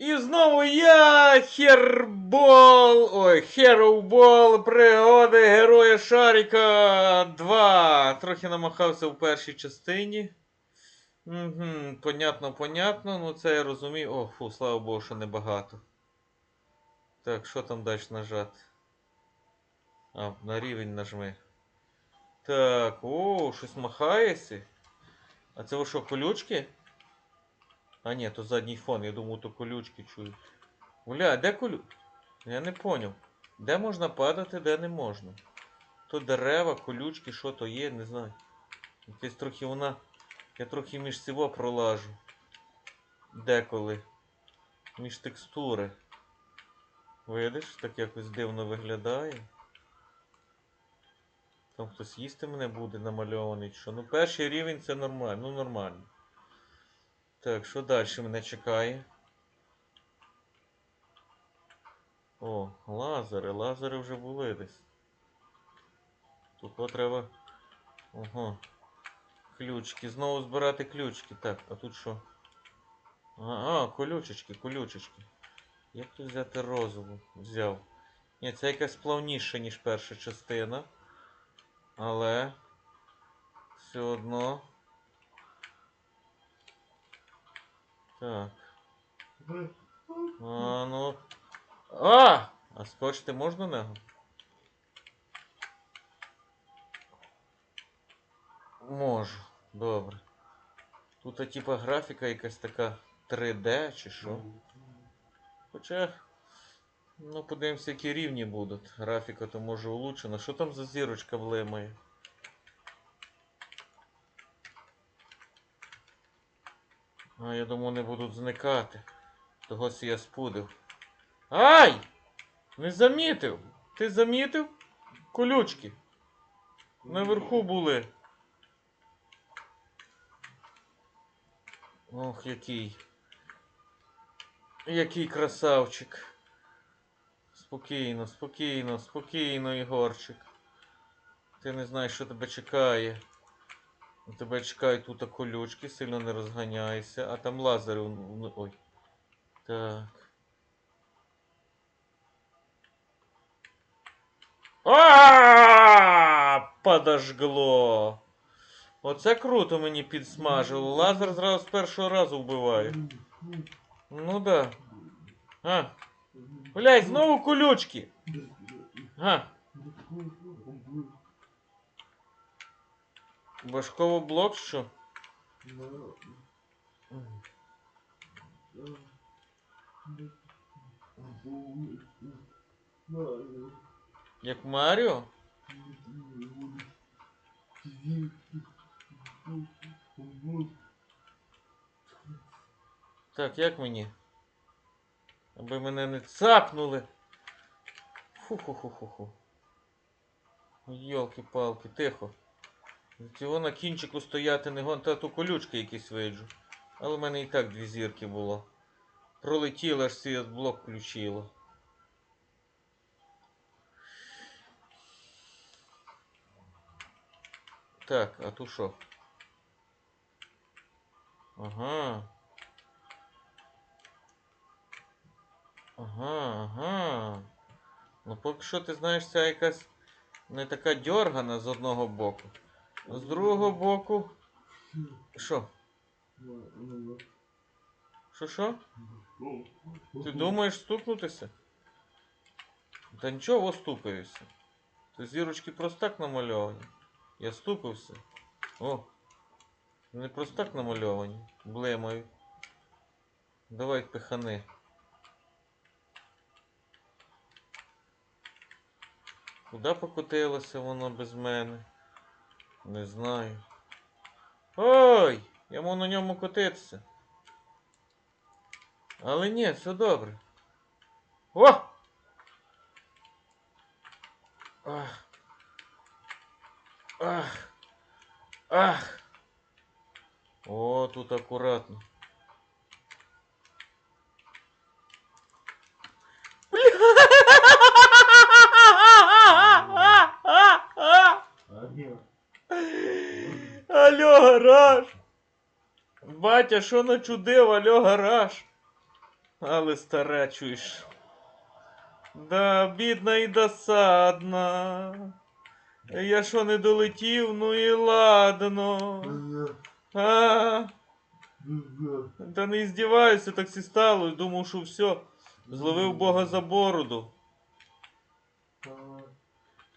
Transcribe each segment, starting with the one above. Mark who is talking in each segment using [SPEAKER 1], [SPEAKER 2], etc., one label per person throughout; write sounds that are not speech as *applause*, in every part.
[SPEAKER 1] І знову я, Хербол, ой, Хероубол, пригоди Героя Шаріка 2. Трохи намахався в першій частині. Угу, понятно, понятно, ну це я розумію. О, фу, слава Богу, що небагато. Так, що там далі нажати? А, на рівень нажми. Так, о, щось махається. А це що, колючки? А ні, то задній фон, я думаю, то колючки чую. А де колю? Я не поняв. Де можна падати, де не можна. То дерева, колючки, що то є, не знаю. Якесь трохи вона. Я трохи між цього пролажу. Деколи. Між текстури. Видиш, так якось дивно виглядає. Там хтось їсти мене буде намальований, що. Ну, перший рівень це нормально, ну нормально. Так, що далі мене чекає? О, лазери, лазери вже були десь. Тут треба. Ого. Ключики. Знову збирати ключики. Так, а тут що? А, а, колючечки, колючечки. Як тут взяти розову? Взяв. Ні, це якась плавніша, ніж перша частина. Але все одно. Так. А, ну. А! А скочити можна на нього? Можу. Добре. Тут типа графіка якась така 3D чи що. Хоча. Ну, подивимося, які рівні будуть. Графіка то може улучшена. Що там за зірочка влимає? А, я думаю, не будуть зникати. Того я спудив. Ай! Не замітив! Ти замітив? Колючки. Наверху були. Ох, який. Який красавчик. Спокійно, спокійно, спокійно, Ігорчик. Ти не знаєш, що тебе чекає. Тебе чекають тут колючки, сильно не розганяйся, а там лазери. вон- Ой. Так. А! Подожгло. Оце круто мені підсмажило. Лазер зразу з першого разу вбиває. Ну да. А. Блять, знову колючки. А. Башково блок що? Як Маріо? Так, як мені? Аби мене не цапнули. Фу-ху-ху-ху-ху. Йолки-палки, тихо. Цього на кінчику стояти не гон, та то колючки якісь виджу. Але в мене і так дві зірки було. Пролетіло, аж CS блок включило. Так, а тут що? Ага. Ага, ага. Ну поки що ти знаєш, ця якась не така дьоргана з одного боку. А з другого боку. Що? Що що? Ти думаєш стукнутися? Та нічого оступаюся. Ти зірочки просто так намальовані. Я стукався. О! Не просто так намальовані. Блемаю. Давай пихани. Куди покотилося воно без мене? Не знаю. Ой! Я можу на ньому котитися. Але ні, все добре. О! Ах. Ах. Ах. О, тут акуратно. Бля! Алло, гараж! Батя, що начудив, алло, гараж? Але стара чуєш. Да, бідна і досадна. Я що не долетів, ну і ладно. А, та не здіваюся, так сі стало. Думав, що все. Зловив Бога за бороду.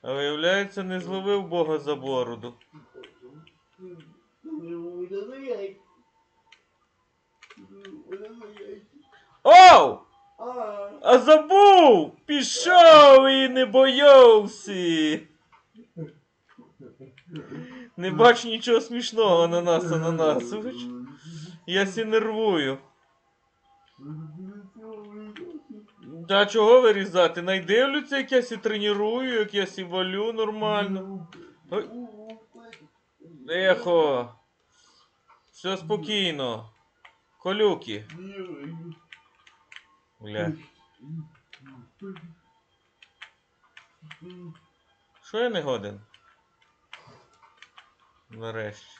[SPEAKER 1] А виявляється, не зловив Бога за бороду. Оу! А забув! Пішов і не боявся! Не бачу нічого смішного на нас, Ананасович. Я сі нервую. Та чого вирізати? Найдивлються, як я сі треную, як я сі валю нормально. Ехо. Все спокійно. Колюки. Бля. Що я не годен? Нарешті.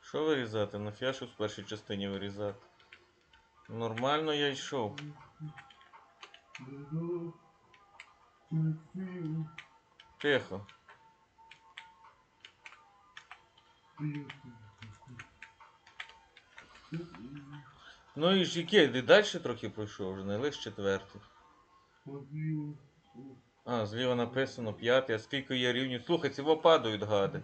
[SPEAKER 1] Що вирізати? На фіашу в першій частині вирізати. Нормально я йшов. Тихо. Ну і ж яке, ти далі трохи пройшов вже, не лише четвертий. А, зліва написано п'ятий, а скільки є рівнів? Слухай, ці падають гади.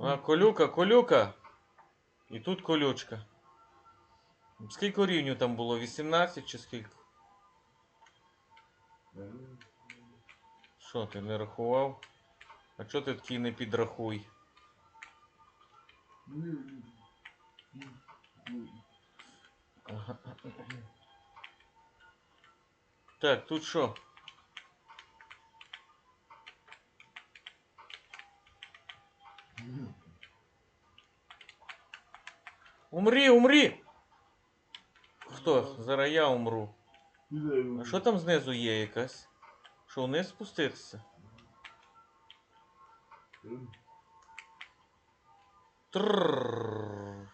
[SPEAKER 1] А, колюка, колюка. І тут колючка. Скільки рівнів там було? 18 чи скільки? Що, ти не рахував? А чого ти такий не підрахуй? Так, тут що? Умри, умри! Хто? Зараз я умру. А що там знизу є якась? Що вниз спуститися? Трррррр.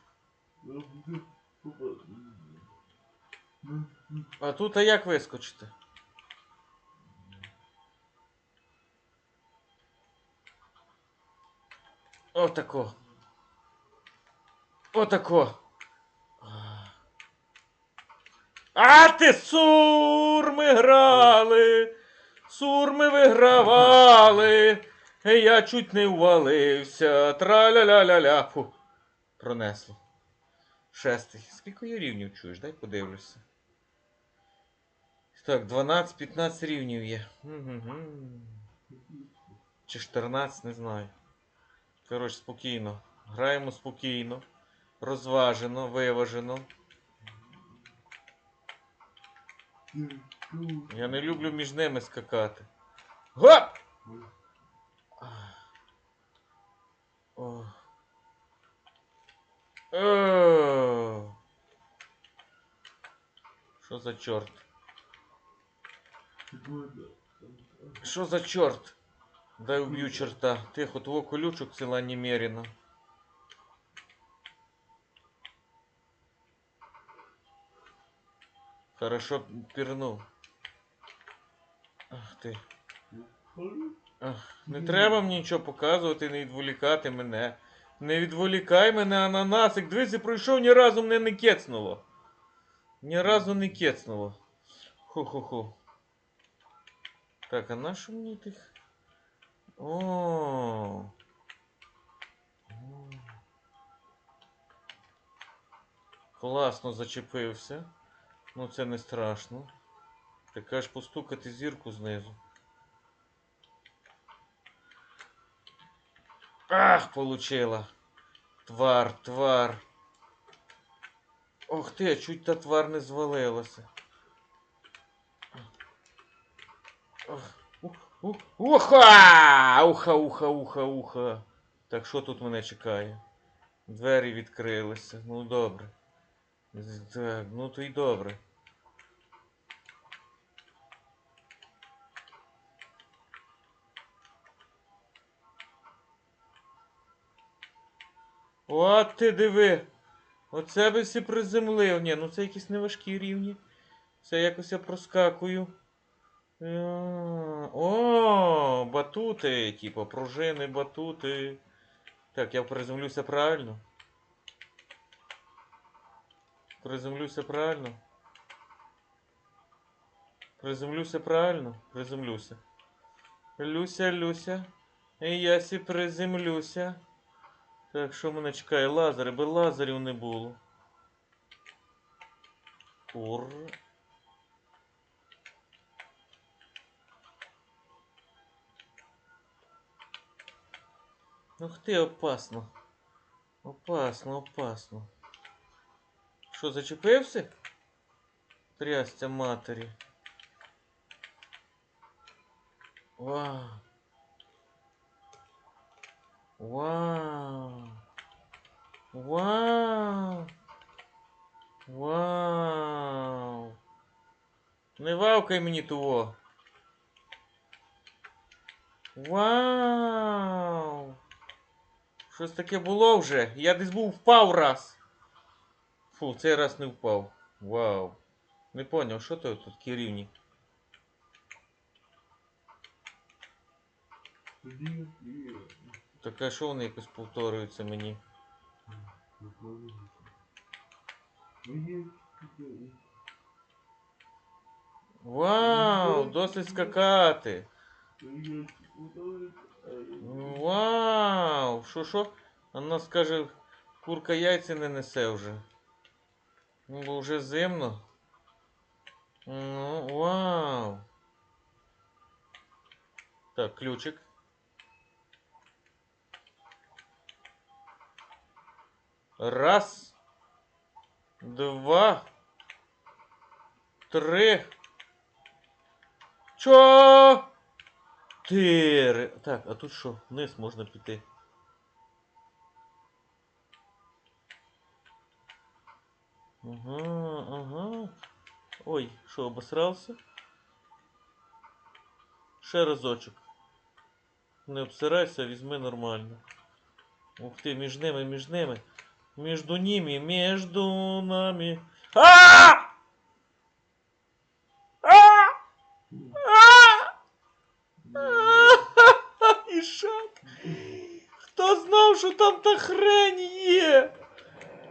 [SPEAKER 1] А тут а як вискочити? Отако. Отако. А ти сурми грали, сурми вигравали. Е, Я чуть не ввалився. Траля-ля-ля-ля. Фу. Пронесло. Шестий. Скільки є рівнів чуєш? Дай подивлюся. Так, 12-15 рівнів є. Мгм. Чи 14, не знаю. Коротше, спокійно. Граємо спокійно, розважено, виважено. Я не люблю між ними скакати. Гоп! О. О. Що за чорт? Що за чорт? Дай уб'ю черта. Тихо, твого колючок ціла немерено. Хорошо пірнув. Ах ти. Ах, не треба мені нічого показувати, не відволікати мене. Не відволікай мене, ананасик. Дивися, пройшов, ні разу мене не кецнуло. Ні разу не кецнуло. Ху-ху-ху. Так, а на що мені тих? О. Класно зачепився. Ну це не страшно. Така ж постукати зірку знизу. Ах, получила. Твар, твар. Ох ти, чуть та твар не звалилася. Уха! Уха, уха, уха, уха. Так що тут мене чекає? Двері відкрилися. Ну добре. Так, ну то й добре. От ти диви. Оце би всі приземлив. Ні, ну це якісь неважкі рівні. Це якось я проскакую. Е, О, батути, типу, пружини, батути. Так, я приземлюся правильно. Приземлюся правильно. Приземлюся правильно. Приземлюся. Люся, Люся. І я сі приземлюся. Так, що мене чекає? Лазери, би лазерів не було. Кур. Ух ти, опасно. Опасно, опасно. Що, зачепився? Трястя матері. Вау. Вау. Вау. Вау. Не вавкай мені того. Вау. Щось таке було вже. Я десь був впав раз. Фу, цей раз не впав. Вау. Не поняв, що то тут такі рівні? Так а що вони якось повторюються мені? Вау, досить скакати. Вау! Що що? Вона скаже, курка яйця не несе вже. Ну, бо вже зимно. Ну, вау. Так, ключик. Раз. Два. Три. Чо? Чотири. Так, а тут що? Вниз можна піти. Ага, ага. Ой, що, обосрався? Ще разочок. Не обсирайся, візьми нормально. Ух ти, між ними, між ними. Между ними, между нами. А! А! А! Ішак. Хто знав, що там та хрень є?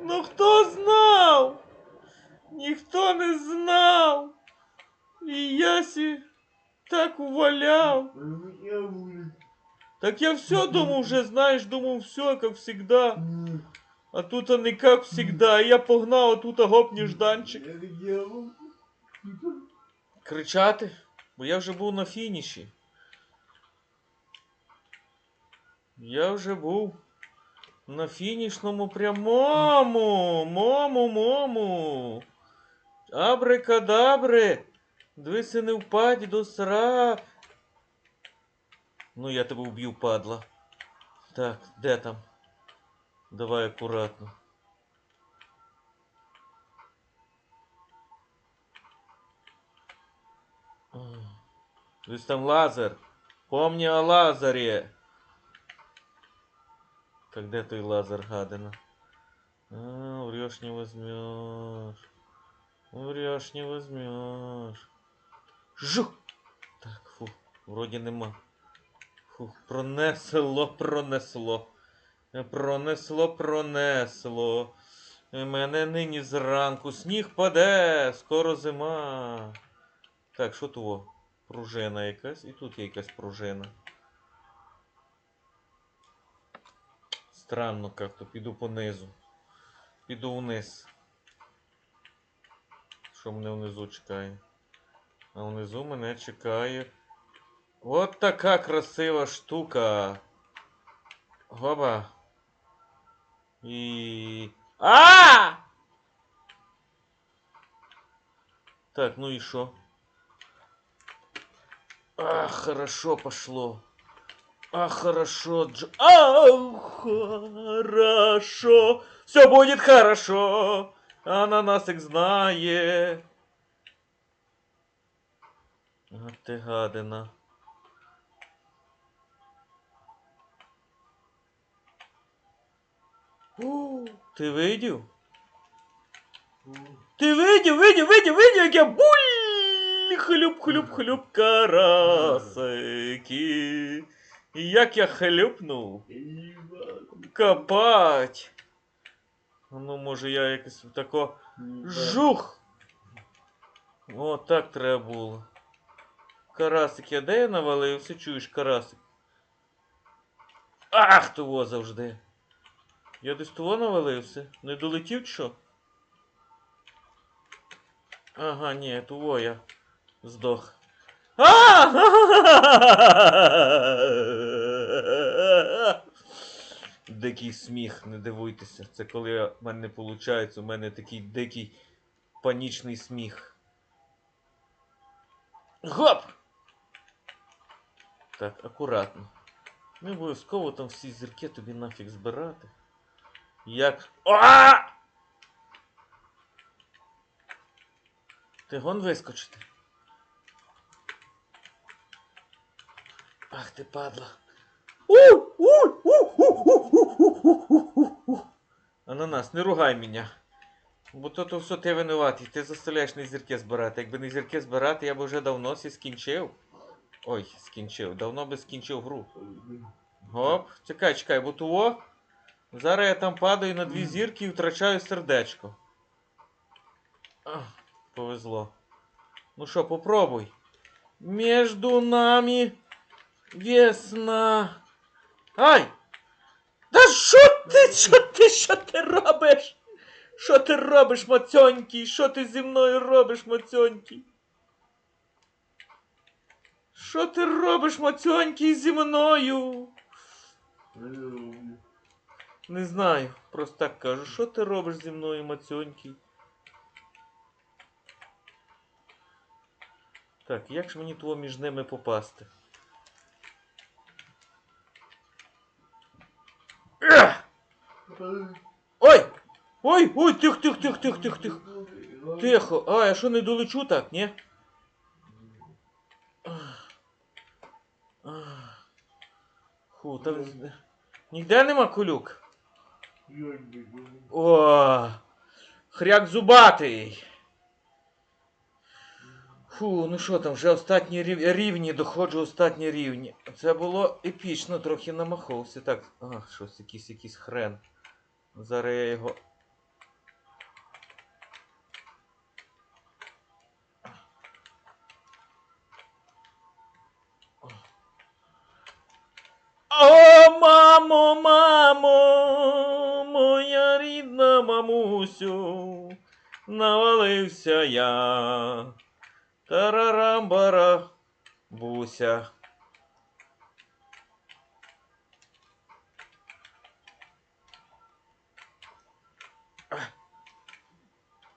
[SPEAKER 1] Ну хто знав? Ніхто не знав. І я сі так уваляв. Так я все думал вже, знаєш, думав, все, як всегда. А тут не как всегда. Я погнав, а тут гоп нежданчик. Кричати? Бо я вже був на фініші. Я вже був на фінішному прямому. Мому, мому. Абрикадабри. Дивися, не впадь до сра. Ну, я тебе вб'ю, падла. Так, де там? Давай акуратно. Десь там лазер. Помни о лазере. Де той лазер гадина? А, врешь не возьмешь. Врешь не возьмешь. Жух! Так, фу, вроді нема. Фу, пронесло, пронесло. Пронесло, пронесло. Мене нині зранку сніг паде, скоро зима. Так, що того? Пружина якась. І тут є якась пружина. Странно як-то. Піду понизу. Піду вниз. Що мене внизу чекає? А внизу мене чекає. От така красива штука. Гоба. І. А! Так, ну и шо? А, хорошо пошло. А, хорошо, Дж... А, хорошо. Все будет хорошо. Ананасик знає. А ти гадина. *gasps* ти видів? *gasps* Ти видів, видів, видів, видів, як я буль! Хлюп, хлюп, хлюп, карасики. І як я хлюпнув. Копать. Ну, може, я якось тако. Жух! О, так треба було. Карасик, я де я навалився, чуєш, карасик? Ах, того завжди. Я десь того навалився. Не долетів чи що? Ага, ні, того я здох. Дикий сміх, не дивуйтеся. Це коли в мене не виходить, у мене такий дикий панічний сміх. Гоп! Так, акуратно. Не обов'язково там всі зірки тобі нафіг збирати. Як. А! Ти гон вискочити? Ах ти падла. Ананас, не ругай мене. Бо то, то все ти винуватий, ти заставляєш не зірки збирати. Якби не зірки збирати, я б вже давно сі скінчив. Ой, скінчив. Давно би скінчив гру. Гоп, чекай, чекай, бо того. Зараз я там падаю на дві зірки і втрачаю сердечко. Ах, повезло. Ну що, попробуй. Между нами весна. Ай! Та що ти, що ти, що ти робиш? Що ти робиш, мацьонький? Що ти зі мною робиш, мацьонький? Що ти робиш, мацьонький, зі мною? Не знаю, просто так кажу. Що ти робиш зі мною, мацьонький? Так, як ж мені того між ними попасти? Ой! Ой, ой, тих, тих, тих, тих, тих, тих. Тихо. А, я що не долечу так, ні? Фу, там ніде нема кулюк. О, хряк зубатий. Фу, ну що там, вже останні рів- рівні, доходжу останні рівні. Це було епічно, трохи намахався. Так, ах, щось якийсь якийсь хрен. Зараз я його. О, мамо, мамо, моя рідна мамусю, навалився я. Тарарамбара, буся.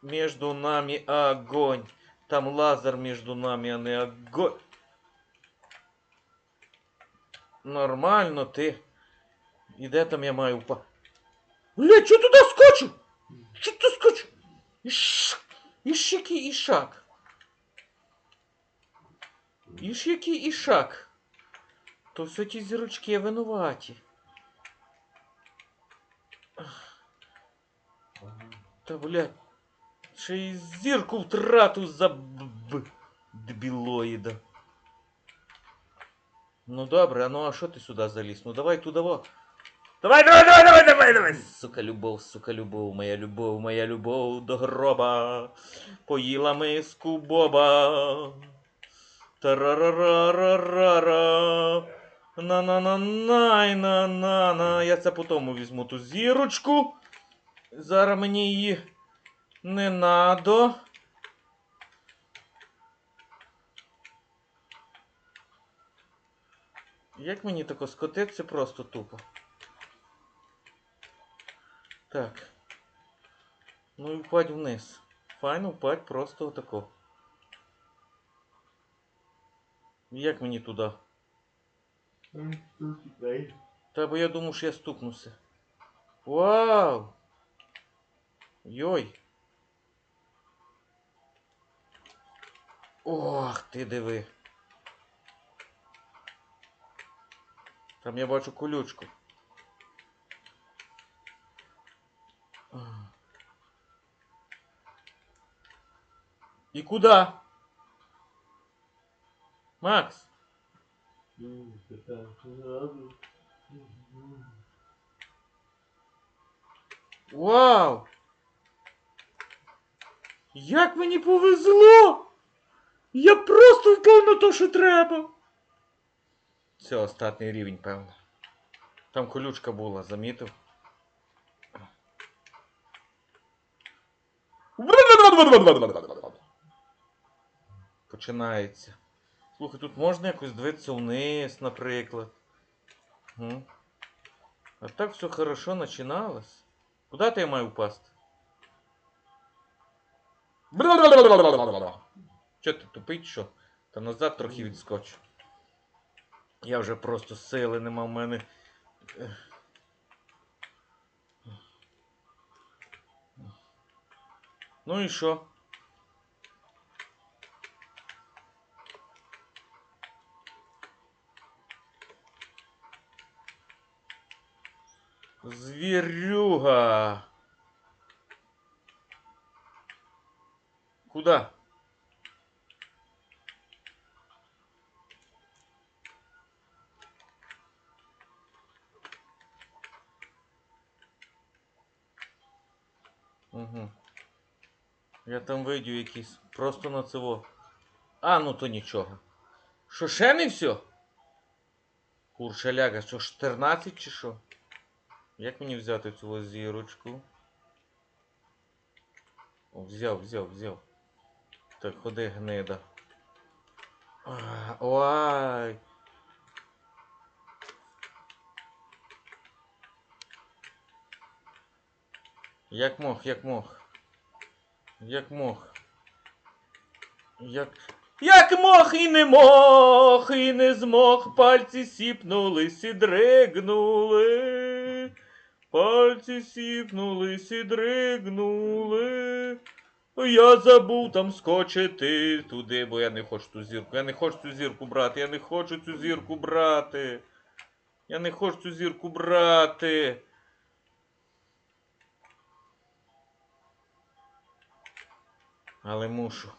[SPEAKER 1] Между нами огонь. Там лазер между нами, а не огонь. Нормально ти. І де там я маю упа. Бля, чого туди скочу? Чого ти скочу? Іш, іш який ішак. Іш який ішак. То все ті зірочки винуваті. Та блядь. Ще й зірку втрату за б- дебілоїда. Ну добре, а ну а що ти сюди заліз? Ну давай туди. Давай, давай, давай, давай, давай, давай. Сука, любов, сука, любов, моя любов, моя любов до гроба. Поїла миску боба. Тарарарарарара. на на на най на на на Я це потім візьму ту зірочку. Зараз мені її не надо. Як мені тако скотиться просто тупо. Так. Ну і впадь вниз. Файно впадь просто отако. Як мені туди? Та бо я думав, що я стукнуся. Вау! Йой! Ох, ти диви. Там я бачу колючку. І куди? Макс? Вау! Як мені повезло! Я просто впав на те, що треба. Це остатній рівень, певно. Там колючка була, замітив. Починається. Слухай, тут можна якось дивитися вниз, наприклад. М? А так все хорошо починалось. Куда ти я маю впасти? Чо ти тупий, що? Та назад трохи відскочу. Я вже просто сили нема в мене. Ну і що? Зверюга. Куда? Угу. Я там вийду якийсь. Просто на цього. А, ну то нічого. Що ще не все? Куршаляга, що 14 чи що? Як мені взяти цю зірочку? О, взяв, взяв, взяв. Так, ходи гнида. Ой. Як мог, як мог. Як мог. Як. Як мог і не мог, і не змог, пальці сіпнулись і дригнули. Пальці сіпнулись і дригнули. Я забув там скочити туди, бо я не хочу ту зірку. Я не хочу цю зірку брати. Я не хочу цю зірку брати. Я не хочу цю зірку брати. Але мушу.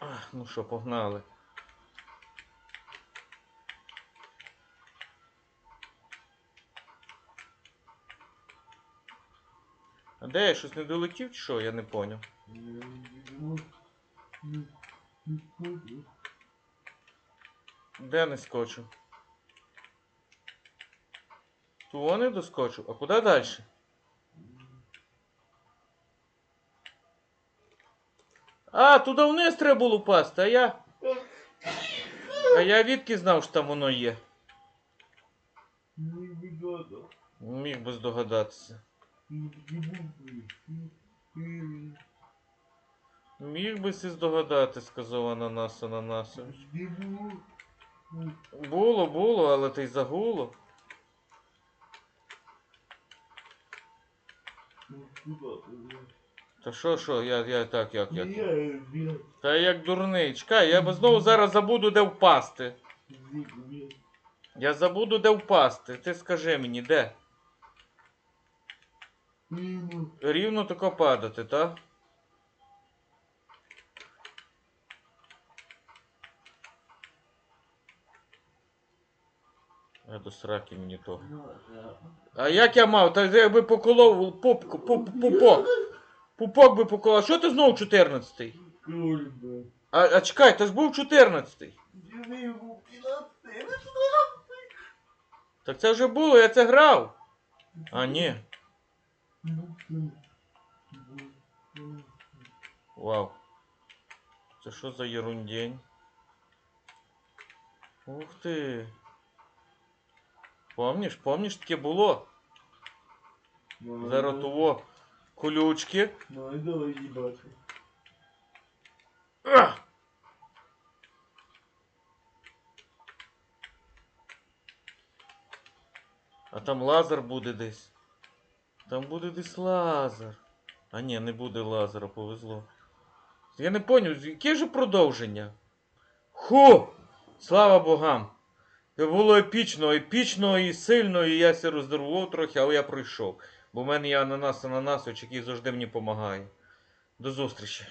[SPEAKER 1] Ах, ну що, погнали. А де я щось не долетів чи що? Я не поняв. Де не скочив? Ту не доскочив. А куди далі? А, туди вниз треба було впасти, а я. А я відки знав, що там воно є. Міг би здогадатися. Міг би си здогадати, сказав ананас ананасович. Було, було, але ти й загуло. Та що, що, я, я так, як, як. Та як дурний. Чекай, я б знову зараз забуду, де впасти. Я забуду, де впасти. Ти скажи мені, де? Рівно тако падати, так? Я до сраки мені то. А як я мав? Та я би поколов пупку, пуп, пупок. Пупок би поколов. Що ти знову 14-й? А, а чекай, ти ж був 14-й. Так це вже було, я це грав. А, ні. Вау. Це що за ерундень? Ух ти. Помніш, помніш, таке було? Зараз того колючки.
[SPEAKER 2] Ну давай їбати.
[SPEAKER 1] А там лазер буде десь. Там буде десь лазер. А ні, не буде лазера, повезло. Я не поняв, яке ж продовження? Ху! Слава богам! Це було епічно, епічно і сильно, і я ся роздорвав трохи, але я пройшов. Бо в мене є ананас ананасович, який завжди мені допомагає. До зустрічі.